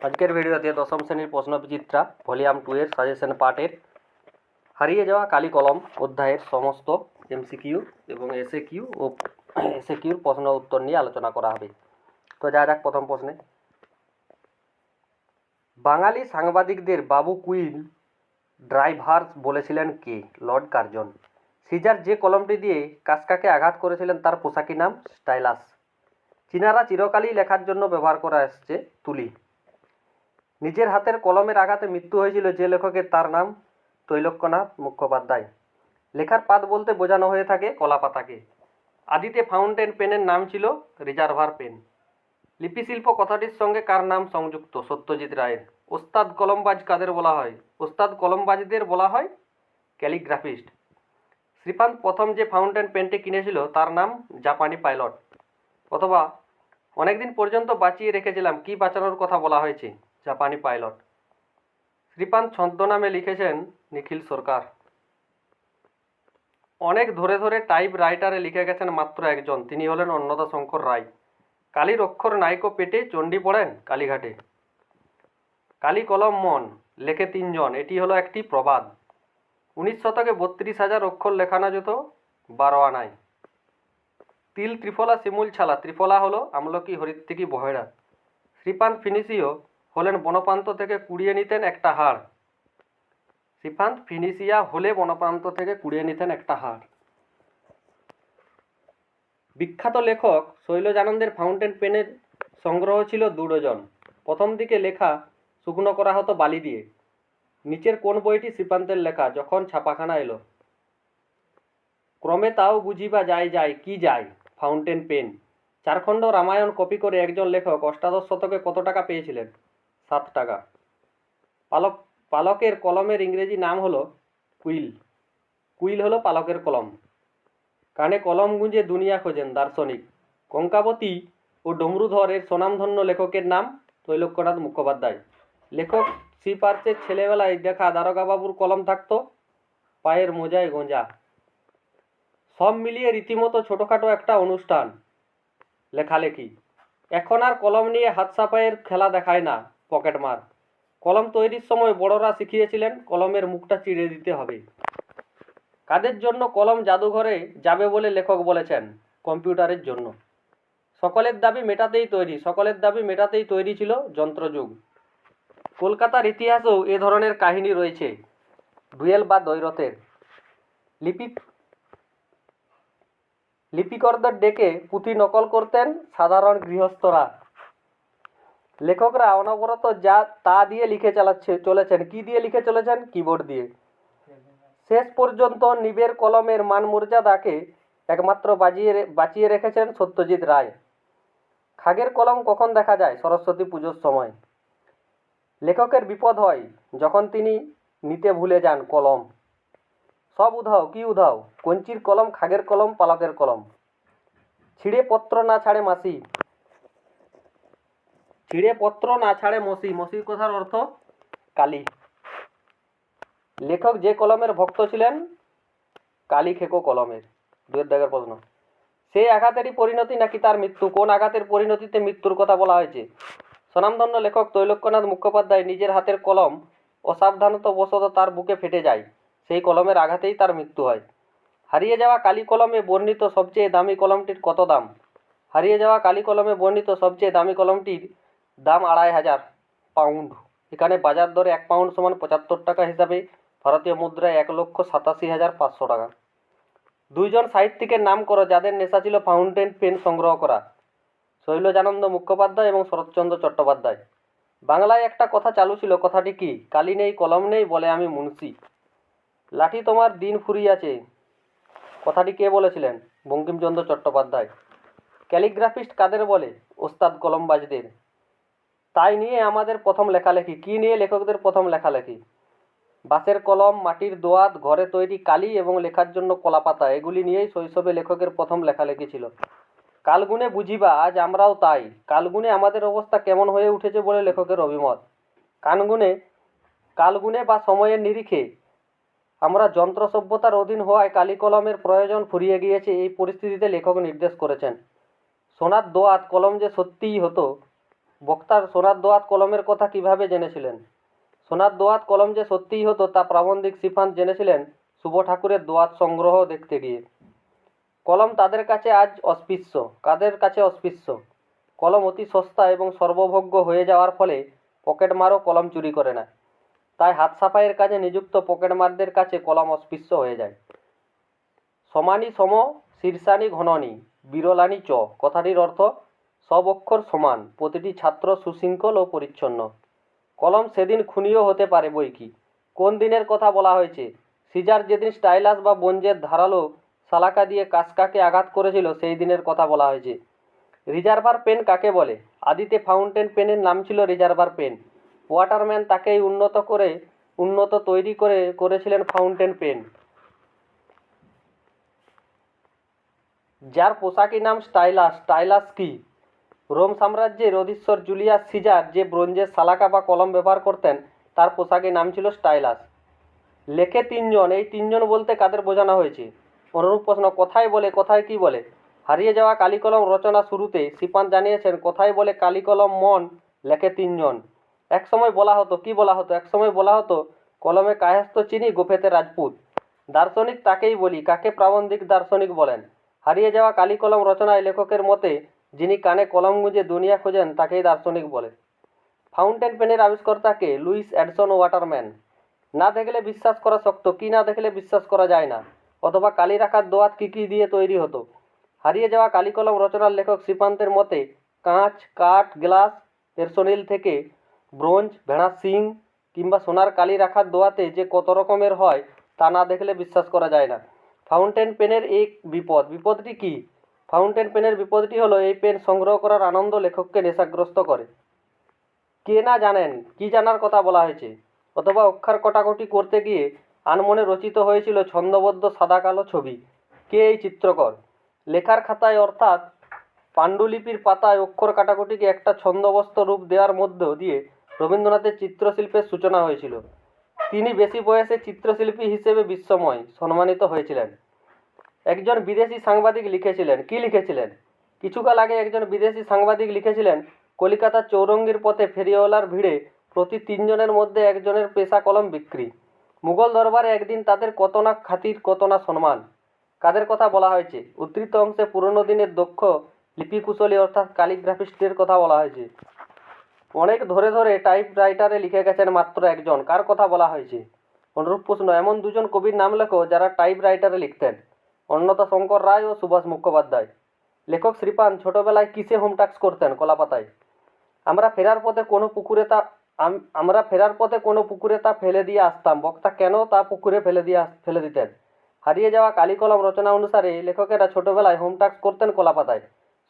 আজকের ভিডিওতে দশম শ্রেণির প্রশ্ন বিচিত্রা ভলিউম টু এর সাজেশন পার্টের হারিয়ে যাওয়া কালি কলম অধ্যায়ের সমস্ত এমসিকিউ এবং এসএ কিউ ও এসএ কিউর প্রশ্ন উত্তর নিয়ে আলোচনা করা হবে। তো যা যাক প্রথম প্রশ্নে। বাঙালি সাংবাদিকদের বাবু কুইল ড্রাইভার্স বলেছিলেন কে? Lord Curzon. সিজার যে কলমটি দিয়ে কাসকাকে আঘাত করেছিলেন তার পোশাকি নাম স্টাইলাস। চীনারা চিরকালই লেখার জন্য ব্যবহার করা আসছে তুলি। নিজের হাতের কলমের আঘাতে মৃত্যু হয়েছিল যে লেখকের তার নাম তৈলক্যনাথ মুখোপাধ্যায়। লেখার পাত বলতে বোঝানো হয়ে থাকে কলা পাতাকে আদিতে ফাউন্টেন পেনের নাম ছিল রিজার্ভার পেন। লিপিশিল্প কথাটির সঙ্গে কার নাম সংযুক্ত? সত্যজিৎ রায়ের। ওস্তাদ কলমবাজ কাদের বলা হয়? ওস্তাদ কলমবাজদের বলা হয় ক্যালিগ্রাফিস্ট। শ্রীপান্ত প্রথম যে ফাউন্টেন পেনটি কিনেছিল তার নাম জাপানি পাইলট। অথবা অনেকদিন পর্যন্ত বাঁচিয়ে রেখেছিলাম, কি বাঁচানোর কথা বলা হয়েছে? জাপানি পাইলট। শ্রীপান্ত ছন্দ নামে লিখেছেন, নিখিল সরকার। অনেক ধরে ধরে টাইপ রাইটারে লিখে গেছেন মাত্র একজন, তিনি হলেন অন্নদা শঙ্কর রায়। কালীর অক্ষর নাইকো পেটে চণ্ডী পড়েন কালীঘাটে। কালী কলম মন, লেখে তিনজন, এটি হলো একটি প্রবাদ। উনিশ শতকে বত্রিশ হাজার অক্ষর লেখানো যেত বারো আনায়। তিল ত্রিফলা শিমুল ছালা, ত্রিফলা হলো আমলকি, হরিত্তিকি বহেড়া শ্রীপান্ত ফিনিসিও হলেন বনপ্রান্ত থেকে কুড়িয়ে নিতেন একটা হাড় শ্রীপান্ত ফিনিসিয়া হলে বনপ্রান্ত থেকে কুড়িয়ে নিতেন একটা হাড় বিখ্যাত লেখক শৈলজানন্দের ফাউন্টেন পেনের সংগ্রহ ছিল দু ডজন প্রথম দিকে লেখা শুকনো করা হতো বালি দিয়ে। নিচের কোন বইটি শ্রীপান্তের লেখা, যখন ছাপাখানা এলো? ক্রমে তাও বুঝিবা যায় যায় কি যায় ফাউন্টেন পেন। চারখণ্ড রামায়ণ কপি করে একজন লেখক অষ্টাদশ শতকে কত টাকা পেয়েছিলেন? সাত টাকা। পালক, পালকের কলমের ইংরেজি নাম হলো কুইল। কুইল হলো পালকের কলম। কানে কলম গুঁজে দুনিয়া খোঁজেন দার্শনিক। কঙ্কাবতী ও ডমরুধর এর স্বনামধন্য লেখকের নাম তৈলক্যনাথ মুখোপাধ্যায়। লেখক শ্রীপার্থের ছেলেবেলায় দেখা দারোগাবাবুর কলম থাকতো, পায়ের মোজায় গোঁজা। সব মিলিয়ে রীতিমতো ছোটোখাটো একটা অনুষ্ঠান, লেখালেখি। এখন আর কলম নিয়ে হাত সাপাইয়ের খেলা দেখায় না। পকেট মার। কলম তৈরির সময় বড়রা শিখিয়েছিলেন, কলমের মুখটা চিড়ে দিতে হবে। কাদের জন্য কলম জাদুঘরে যাবে বলে লেখক বলেছেন? কম্পিউটারের জন্য। সকলের দাবি মেটাতেই তৈরি, সকলের দাবি মেটাতেই তৈরি ছিল যন্ত্রযুগ। কলকাতার ইতিহাসেও এ ধরনের কাহিনী রয়েছে। ডুয়েল বা দৈরথের লিপি লিপিকরদের ডেকে পুঁথি নকল করতেন সাধারণ গৃহস্থরা। লেখকরা অনবরত যা, তা দিয়ে লিখে চালাচ্ছে, চলেছেন। কি দিয়ে লিখে চলেছেন? কিবোর্ড দিয়ে। শেষ পর্যন্ত নিবের কলমের মান মর্যাদাকে একমাত্র বাজিয়ে বাঁচিয়ে রেখেছেন সত্যজিৎ রায়। খাগের কলম কখন দেখা যায়? সরস্বতী পুজোর সময়। লেখকের বিপদ হয় যখন তিনি নিতে ভুলে যান কলম। সব উধাও, কি উধাও? কঞ্চির কলম, খাগের কলম, পালকের কলম। ছিঁড়ে পত্র না ছাড়ে মাসি। ছিঁড়ে পত্র না ছাড়ে মসি। মসির কথার অর্থ কালি। লেখক যে কলমের ভক্ত ছিলেন, কালি খেকো কলমের, দুয়ের প্রশ্ন। সেই আঘাতেরই পরিণতি নাকি তার মৃত্যু? কোন আঘাতের পরিণতিতে মৃত্যুর কথা বলা হয়েছে? স্বনামধন্য লেখক তৈলক্যনাথ মুখোপাধ্যায় নিজের হাতের কলম অসাবধানতাবশত তার বুকে ফেটে যায়। সেই কলমের আঘাতেই তার মৃত্যু হয়। হারিয়ে যাওয়া কালি কলমে বর্ণিত সবচেয়ে দামি কলমটির কত দাম? হারিয়ে যাওয়া কালি কলমে বর্ণিত সবচেয়ে দামি কলমটির দাম আড়াই হাজার পাউন্ড। এখানে বাজার দরে এক পাউন্ড সমান পঁচাত্তর টাকা হিসাবে ভারতীয় মুদ্রায় এক লক্ষ সাতাশি হাজার পাঁচশো টাকা। দুইজন সাহিত্যিকের নাম করো, যাদের নেশা ছিল ফাউন্টেন পেন সংগ্রহ করা, শৈলজানন্দ মুখোপাধ্যায় এবং শরৎচন্দ্র চট্টোপাধ্যায়। বাংলায় একটা কথা চালু ছিল, কথাটি কি? কালি নেই, কলম নেই বলে আমি মুন্সি। লাঠি তোমার দিন ফুরিয়াছে, কথাটি কে বলেছিলেন? বঙ্কিমচন্দ্র চট্টোপাধ্যায়। ক্যালিগ্রাফিস্ট কাদের বলে? ওস্তাদ কলমবাজদের তাই নিয়ে আমাদের প্রথম লেখালেখি। কি নিয়ে লেখকদের প্রথম লেখালেখি? বাঁশের কলম, মাটির দোয়াত, ঘরে তৈরি কালি এবং লেখার জন্য কলাপাতা এগুলি নিয়েই শৈশবে লেখকের প্রথম লেখালেখি ছিল। কালগুনে বুঝিবা, আজ আমরাও তাই। কালগুনে আমাদের অবস্থা কেমন হয়ে উঠেছে বলে লেখকের অভিমত। কানগুনে কালগুনে বা সময়ের নিরিখে আমরা যন্ত্র সভ্যতার অধীন হওয়ায় কালি কলমের প্রয়োজন ফুরিয়ে গিয়েছে, এই পরিস্থিতিতে লেখক নির্দেশ করেছেন। সোনার দোয়াত কলম যে সত্যিই হতো বক্তার সোনার দোয়াত কলমের কথা কীভাবে জেনেছিলেন? সোনার দোয়াত কলম যে সত্যিই হতো, তা প্রাবন্ধিক সিফান্ত জেনেছিলেন শুভ ঠাকুরের দোয়াত সংগ্রহ দেখতে গিয়ে। কলম তাদের কাছে আজ অস্পৃশ্য, কাদের কাছে অস্পৃশ্য? কলম অতি সস্তা এবং সর্বভোগ্য হয়ে যাওয়ার ফলে পকেটমারও কলম চুরি করে না। তাই হাত সাফাইয়ের কাজে নিযুক্ত পকেটমারদের কাছে কলম অস্পৃশ্য হয়ে যায়। সমানি সম, শীর্ষানি ঘননি, বিরলানি চ, কথাটির অর্থ সব অক্ষর সমান, প্রতিটি ছাত্র সুশৃঙ্খল ও পরিচ্ছন্ন। কলম সেদিন খুনিও হতে পারে বই কি? কোন দিনের কথা বলা হয়েছে? সিজার যেদিন স্টাইলাস বা বঞ্জের ধারালো সালাকা দিয়ে কাসকাকে আঘাত করেছিল, সেই দিনের কথা বলা হয়েছে। রিজার্ভার পেন কাকে বলে? আদিতে ফাউন্টেন পেনের নাম ছিল রিজার্ভার পেন। ওয়াটারম্যান তাকেই উন্নত করে, উন্নত তৈরি করে, করেছিলেন ফাউন্টেন পেন। যার পোশাকি নাম স্টাইলাস স্টাইলাস কি? রোম সাম্রাজ্যের অধীশ্বর জুলিয়াস সিজার যে ব্রোঞ্জের সালাকা বা কলম ব্যবহার করতেন, তার পোশাকের নাম ছিল স্টাইলাস। লেখে তিনজন, এই তিনজন বলতে কাদের বোঝানো হয়েছে? অনুরূপ প্রশ্ন, কোথায় বলে, কোথায় কি বলে? হারিয়ে যাওয়া কালিকলম রচনা শুরুতে সিপান জানিয়েছেন, কোথায় বলে কালিকলম মন? লেখে তিনজন। এক সময় বলা হতো, কি বলা হতো? এক সময় বলা হতো, কলমে কায়স্থ চিনি, গোফেতে রাজপুত। দার্শনিক তাকেই বলি, কাকে প্রাবন্ধিক দার্শনিক বলেন? হারিয়ে যাওয়া কালিকলম রচনায় লেখকের মতে যিনি কানে কলম গুঁজে দুনিয়া খোঁজেন, তাকেই দার্শনিক বলে। ফাউন্টেন পেনের আবিষ্কর্তাকে লুইস অ্যাডসন ওয়াটারম্যান। না দেখলে বিশ্বাস করা শক্ত, কি না দেখলে বিশ্বাস করা যায় না। অথবা কালি রাখার দোয়াত কী কী দিয়ে তৈরি হতো। হারিয়ে যাওয়া কালিকলম রচনার লেখক শ্রীপান্তের মতে, কাঁচ, কাঠ, গ্লাস এরসোনিল থেকে ব্রোঞ্জ ভেড়ার শিং কিংবা সোনার কালি রাখার দোয়াতে যে কত রকমের হয়, তা না দেখলে বিশ্বাস করা যায় না। ফাউন্টেন পেনের এক বিপদ। বিপদটি কি? ফাউন্টেন পেনের বিপদটি হলো এই পেন সংগ্রহ করার আনন্দ লেখককে নেশাগ্রস্ত করে। কে না জানেন, কি জানার কথা বলা হয়েছে? অথবা অক্ষর কটাকটি করতে গিয়ে আনমনে রচিত হয়েছিল ছন্দবদ্ধ সাদা কালো ছবি। কে এই চিত্রকর? লেখার খাতায় অর্থাৎ পাণ্ডুলিপির পাতায় অক্ষর কাটাকুটিকে একটা ছন্দবস্ত রূপ দেওয়ার মধ্য দিয়ে রবীন্দ্রনাথের চিত্রশিল্পের সূচনা হয়েছিল। তিনি বেশি বয়সে চিত্রশিল্পী হিসেবে বিশ্বময় সম্মানিত হয়েছিলেন। একজন বিদেশি সাংবাদিক লিখেছিলেন। কি লিখেছিলেন? কিছুকাল আগে একজন বিদেশি সাংবাদিক লিখেছিলেন, কলিকাতার চৌরঙ্গির পথে ফেরিওয়ালার ভিড়ে প্রতি তিনজনের মধ্যে একজনের পেশা কলম বিক্রি। মুঘল দরবারে একদিন তাদের কত না খাতির, কত না সম্মান। কাদের কথা বলা হয়েছে? উদ্ধৃত অংশে পুরনো দিনের দক্ষ লিপিকুশলী অর্থাৎ ক্যালিগ্রাফিস্টদের কথা বলা হয়েছে। অনেক ধরে ধরে টাইপ রাইটারে লিখে গেছেন মাত্র একজন। কার কথা বলা হয়েছে? অনুরূপ প্রশ্ন, এমন দুজন কবির নাম লেখো যারা টাইপ রাইটারে লিখতেন। অন্যতা শঙ্কর রায় ও সুভাষ মুখোপাধ্যায়। লেখক শ্রীপান ছোটবেলায় কিসে হোম টাস্ক করতেন কলাপাতায়? আমরা ফেরার পথে কোনো পুকুরে তা আমরা ফেরার পথে কোনো পুকুরে তা ফেলে দিয়ে আসতাম। বক্তা কেন তা পুকুরে ফেলে দিয়ে ফেলে দিতেন? হারিয়ে যাওয়া কালিকলম রচনা অনুসারে লেখকেরা ছোটবেলায় হোম টাস্ক করতেন কলাপাতায়।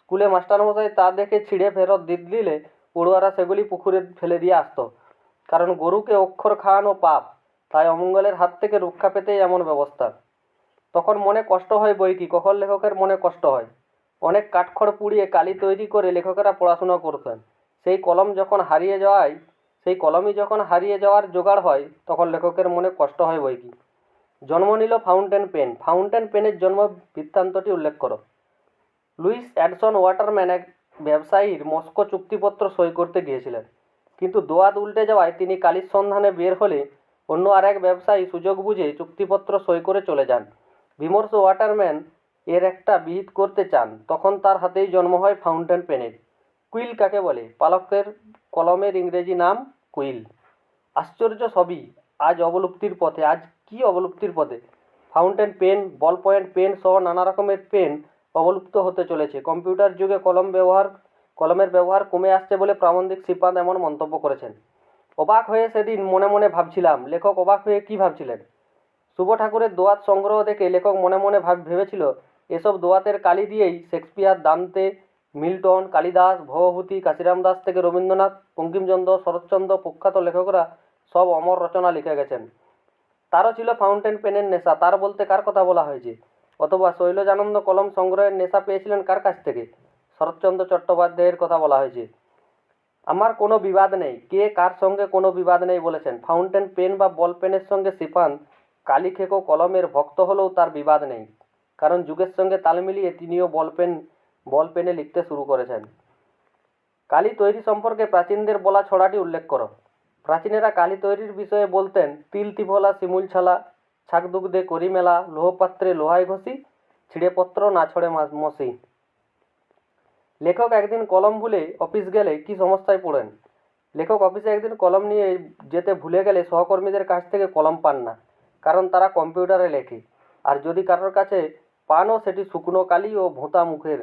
স্কুলে মাস্টারমশাই তা দেখে ছিঁড়ে ফেরত দিলে পড়ুয়ারা সেগুলি পুকুরে ফেলে দিয়ে আসতো। কারণ গরুকে অক্ষর খাওয়ানো পাপ, তাই অমঙ্গলের হাত থেকে রক্ষা পেতেই এমন ব্যবস্থা। তখন মনে কষ্ট হয় বই কি? কখন লেখকের মনে কষ্ট হয়? অনেক কাঠখড় পুড়িয়ে কালি তৈরি করে লেখকেরা পড়াশোনা করতেন সেই কলম যখন হারিয়ে যাওয়ায় সেই কলমই যখন হারিয়ে যাওয়ার জোগাড় হয়, তখন লেখকের মনে কষ্ট হয় বই কি? জন্ম নিল ফাউন্টেন পেন। ফাউন্টেন পেনের জন্ম বৃত্তান্তটি উল্লেখ করো। লুইস অ্যাডসন ওয়াটারম্যান এক ব্যবসায়ীর মস্কো চুক্তিপত্র সই করতে গিয়েছিলেন। কিন্তু দোয়াত উল্টে যাওয়ায় তিনি কালির সন্ধানে বের হলে অন্য আরেক ব্যবসায়ী সুযোগ বুঝে চুক্তিপত্র সই করে চলে যান। বিমর্ষ ওয়াটারম্যান এর একটা বিহিত করতে চান, তখন তার হাতেই জন্ম হয় ফাউন্টেন পেনের। কুইল কাকে বলে? পালকের কলমের ইংরেজি নাম কুইল। আশ্চর্য সবই আজ অবলুপ্তির পথে, আজ কি অবলুপ্তির পথে? Fountain pen, ball point pen সহ নানা রকমের পেন অবলুপ্ত হতে চলেছে। কম্পিউটার যুগে কলম ব্যবহার, কলমের ব্যবহার কমে আসছে বলে প্রাবন্ধিক শ্রীপাদ এমন মন্তব্য করেছেন। অবাক হয়ে সেদিন মনে মনে ভাবছিলাম, লেখক অবাক হয়ে কি ভাবছিলেন? শুভ ঠাকুরের দোয়াত সংগ্রহ দেখে লেখক মনে মনে ভাব ভেবেছিল, এসব দোয়াতের কালি দিয়েই Shakespeare, Dante, Milton, Kalidas Bhavabhuti Kashiram Das থেকে রবীন্দ্রনাথ, বঙ্কিমচন্দ্র, শরৎচন্দ্র প্রখ্যাত লেখকরা সব অমর রচনা লিখে গেছেন। তারও ছিল ফাউন্টেন পেনের নেশা, তার বলতে কার কথা বলা হয়েছে? অথবা শৈলজানন্দ কলম সংগ্রহের নেশা পেয়েছিলেন কার কাছ থেকে? শরৎচন্দ্র চট্টোপাধ্যায়ের কথা বলা হয়েছে। আমার কোনো বিবাদ নেই, কে কার সঙ্গে কোনো বিবাদ নেই বলেছেন। ফাউন্টেন পেন বা বল পেনের সঙ্গে সিপান কালিখেকো কলমের ভক্ত হলেও তার বিবাদ নেই। কারণ যুগের সঙ্গে তাল মিলিয়ে তিনিও বল পেন বল পেনে লিখতে শুরু করেছেন। কালি তৈরি সম্পর্কে প্রাচীনদের বলা ছড়াটি উল্লেখ করো। প্রাচীনেরা কালি তৈরির বিষয়ে বলতেন, তিল তিফলা শিমুল ছালা ছাকদুগ্ধে করি মেলা লোহপাত্রে লোহায় ঘষি ছিঁড়ে পত্র না ছড়ে মসি। লেখক একদিন কলম ভুলে অফিস গেলে কি সমস্যায় পড়েন? লেখক অফিসে একদিন কলম নিয়ে যেতে ভুলে গেলে সহকর্মীদের কাছ থেকে কলম পান না। কারণ তারা কম্পিউটারে লেখে। আর যদি কারোর কাছে পানও, সেটি শুকনো কালি ও ভোঁতা মুখের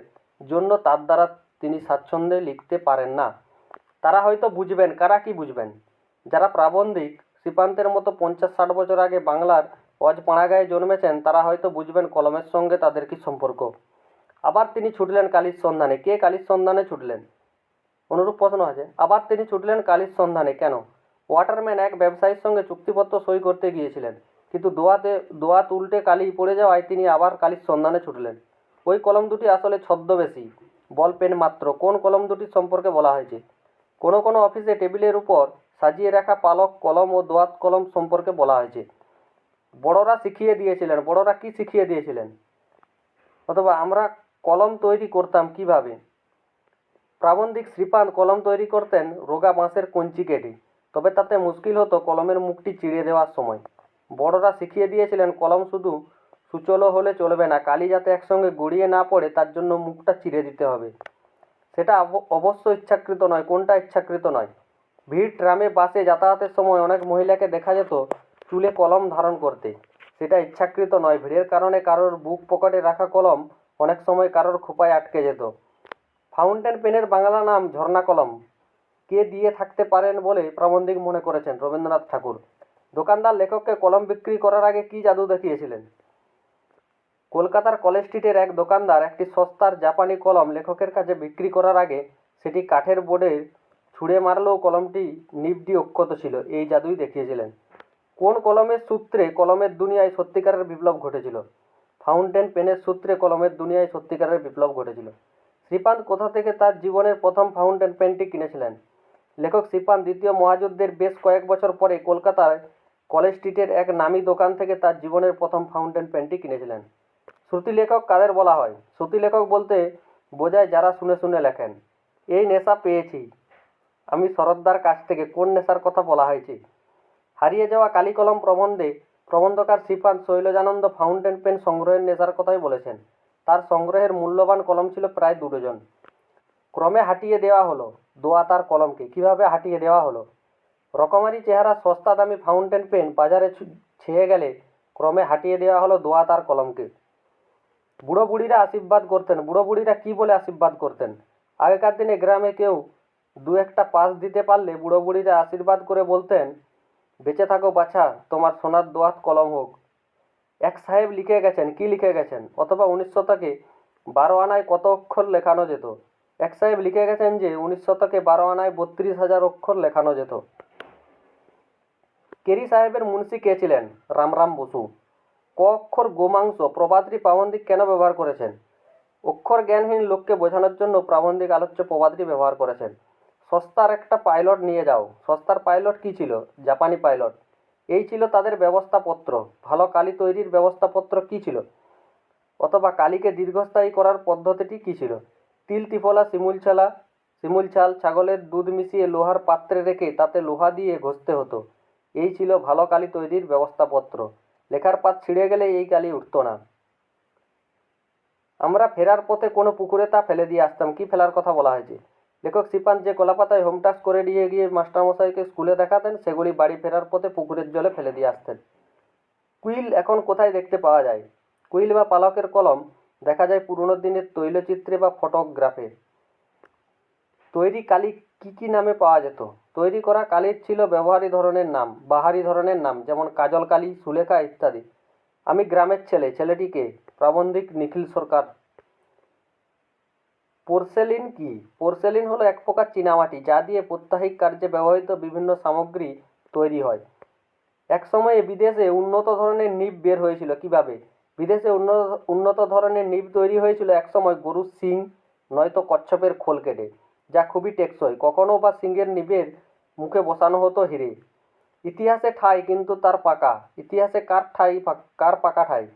জন্য, তার দ্বারা তিনি স্বাচ্ছন্দ্যে লিখতে পারেন না। তারা হয়তো বুঝবেন, কারা কি বুঝবেন? যারা প্রাবন্ধিক, শ্রীপান্তের মতো পঞ্চাশ ষাট বছর আগে বাংলার অজপাড়াগায় জন্মেছেন, তারা হয়তো বুঝবেন কলমের সঙ্গে তাদের কি সম্পর্ক। আবার তিনি ছুটলেন কালির সন্ধানে। কে কালির সন্ধানে ছুটলেন? অনুরূপ প্রশ্ন আছে। আবার তিনি ছুটলেন কালির সন্ধানে। কেন? ওয়াটারম্যান এক ব্যবসায়ীর সঙ্গে চুক্তিপত্র সই করতে গিয়েছিলেন। কিন্তু দোয়াতে, দোয়াত উল্টে কালি পড়ে যাওয়ায় তিনি আবার কালির সন্ধানে ছুটলেন। ওই কলম দুটি আসলে ছদ্মবেশী, বল পেন মাত্র। কোন কলম দুটির সম্পর্কে বলা হয়েছে? কোনো কোনো অফিসে টেবিলের উপর সাজিয়ে রাখা পালক কলম ও দোয়াত কলম সম্পর্কে বলা হয়েছে। বড়রা শিখিয়ে দিয়েছিলেন। বড়রা কি শিখিয়ে দিয়েছিলেন? অথবা আমরা কলম তৈরি করতাম কীভাবে? প্রাবন্ধিক শ্রীপান্ত কলম তৈরি করতেন রোগা বাঁশের কঞ্চি কেটে। তবে তাতে মুশকিল হতো কলমের মুখটি চিড়ে দেওয়ার সময়। বড়রা শিখিয়ে দিয়েছিলেন, কলম শুধু সুচলো হলে চলবে না কালি যাতে একসঙ্গে গড়িয়ে না পড়ে, তার জন্য মুখটা চিড়ে দিতে হবে। সেটা অব- অবশ্য ইচ্ছাকৃত নয়, কোনটা ইচ্ছাকৃত নয়। ভিড় ট্রামে, বাসে যাতায়াতের সময় অনেক মহিলাকে দেখা যেত চুলে কলম ধারণ করতে। সেটা ইচ্ছাকৃত নয়, ভিড়ের কারণে কারোর বুক পকেটে রাখা কলম অনেক সময় কারোর খোপায় আটকে যেত। ফাউন্টেন পেনের বাংলা নাম ঝর্ণা কলম। কে দিয়ে থাকতে পারেন বলে প্রাবন্ধিক মনে করেছেন রবীন্দ্রনাথ ঠাকুর। দোকানদার লেখককে কলম বিক্রি করার আগে কি জাদু দেখিয়েছিলেন? কলকাতার কলেজ স্ট্রিটের এক দোকানদার একটি সস্তার জাপানি কলম লেখকের কাছে বিক্রি করার আগে সেটি কাঠের বোর্ডে ছুঁড়ে মারলেও কলমটি নিবডি অক্ষত ছিল। এই জাদুই দেখিয়েছিলেন। কোন কলমের সূত্রে কলমের দুনিয়ায় সত্যিকারের বিপ্লব ঘটেছিল? ফাউন্টেন পেনের সূত্রে কলমের দুনিয়ায় সত্যিকারের বিপ্লব ঘটেছিল। শ্রীপান্ত কোথা থেকে তার জীবনের প্রথম ফাউন্টেন পেনটি কিনেছিলেন? লেখক শ্রীপান্ত দ্বিতীয় মহাযুদ্ধের বেশ কয়েক বছর পরে কলকাতার কলেজ স্ট্রিটের এক নামী দোকান থেকে তার জীবনের প্রথম ফাউন্টেন পেনটি কিনেছিলেন। শ্রুতি লেখক কাদের বলা হয়? শ্রুতি লেখক বলতে বোঝায় যারা শুনে শুনে লেখেন। এই নেশা পেয়েছি। আমি শরৎদার কাছ থেকে কোন নেশার কথা বলা হয়েছে? হারিয়ে যাওয়া কালি কলম প্রবন্ধে প্রবন্ধকার শ্রীপান্ত শৈলজানন্দ ফাউন্টেন পেন সংগ্রহের নেশার কথাই বলেছেন। তার সংগ্রহের মূল্যবান কলম ছিল প্রায় দু ক্রমে হাঁটিয়ে দেওয়া হলো। দোয়া তার কলমকে। কীভাবে হাঁটিয়ে দেওয়া হলো? রকমারি চেহারা, সস্তা দামি ফাউন্টেন পেন বাজারে ছেয়ে গেলে ক্রমে হাঁটিয়ে দেওয়া হলো দোয়া তার কলমকে। বুড়ো বুড়িরা আশীর্বাদ করতেন। বুড়ো বুড়িরা কী বলে আশীর্বাদ করতেন? আগেকার দিনে গ্রামে কেউ দু একটা পাস দিতে পারলে বুড়ো বুড়িরা আশীর্বাদ করে বলতেন, বেঁচে থাকো বাছা, তোমার সোনার দোয়াত কলম হোক। এক সাহেব লিখে গেছেন, কি লিখে গেছেন? অথবা উনিশ শতকে বারো আনায় কত অক্ষর লেখানো যেত? এক সাহেব লিখে গেছেন যে, উনিশ শতকে বারো আনায় বত্রিশ হাজার অক্ষর লেখানো যেত। কেরি সাহেবের মুন্সি কে ছিলেন? রামরাম বসু। ক অক্ষর গোমাংস প্রবাদটি প্রাবন্ধিক কেন ব্যবহার করেছেন? অক্ষর জ্ঞানহীন লোককে বোঝানোর জন্য প্রাবন্ধিক আলোচ্য প্রবাদটি ব্যবহার করেছেন। সস্তার একটা পাইলট নিয়ে যাও। সস্তার পাইলট কি ছিল? জাপানি পাইলট। এই ছিল তাদের ব্যবস্থাপত্র। ভালো কালি তৈরির ব্যবস্থাপত্র কি ছিল? অথবা কালিকে দীর্ঘস্থায়ী করার পদ্ধতিটি কি ছিল? তিল তিফলা, শিমুল ছালা, শিমুল ছাল, ছাগলের দুধ মিশিয়ে লোহার পাত্রে রেখে তাতে লোহা দিয়ে ঘষতে হতো। এই ছিল ভালো কালি তৈরির ব্যবস্থাপত্র। লেখার পাত ছিঁড়ে গেলে এই কালি উঠতো না। আমরা ফেরার পথে কোনো পুকুরে তা ফেলে দিয়ে আসতাম। কি ফেলার কথা বলা হয়েছে? লেখক শ্রীপান্ত যে কলাপাতায় হোম টাস্ক করে দিয়ে গিয়ে মাস্টারমশাইকে স্কুলে দেখাতেন, সেগুলি বাড়ি ফেরার পথে পুকুরের জলে ফেলে দিয়ে আসতেন। কুইল এখন কোথায় দেখতে পাওয়া যায়? কুইল বা পালকের কলম দেখা যায় পুরনো দিনের তৈলচিত্রে বা ফটোগ্রাফে। তৈরি কালি কি কি নামে পাওয়া যেত? তৈরি করা কালির ছিল ব্যবহারী ধরনের নাম, বাহারি ধরনের নাম, যেমন কাজল কালি, সুলেখা ইত্যাদি। আমি গ্রামের ছেলে ছেলেটিকে প্রাবন্ধিক নিখিল সরকার। পোর্সেলিন কি? পোর্সেলিন হলো এক প্রকার চীনামাটি, যা দিয়ে প্রত্যাহিক কার্যে ব্যবহৃত বিভিন্ন সামগ্রী তৈরি হয়। এক সময়ে বিদেশে উন্নত ধরনের নিব বের হয়েছিল। কীভাবে? বিদেশে উন্নত উন্নত ধরনের নিব তৈরি হয়েছিল এক সময় গরুর শিং, নয়তো কচ্ছপের খোল কেটে। যা খুবই টেকসই। কখনো বা সিংহের নিবের মুখে বসানো হতো হিরে। ইতিহাসে ঠাই কিন্তু তার পাকা। ইতিহাসে কার ঠাই কার পাকা ঠাই?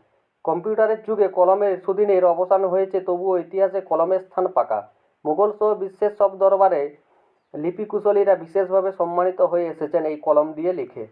কম্পিউটারের যুগে কলমের সুদিনের অবসান হয়েছে, তবুও ইতিহাসে কলমের স্থান পাকা। মুঘল সহ বিশ্বের সব দরবারে লিপিকুশলীরা বিশেষভাবে সম্মানিত হয়ে এসেছেন এই কলম দিয়ে লিখে।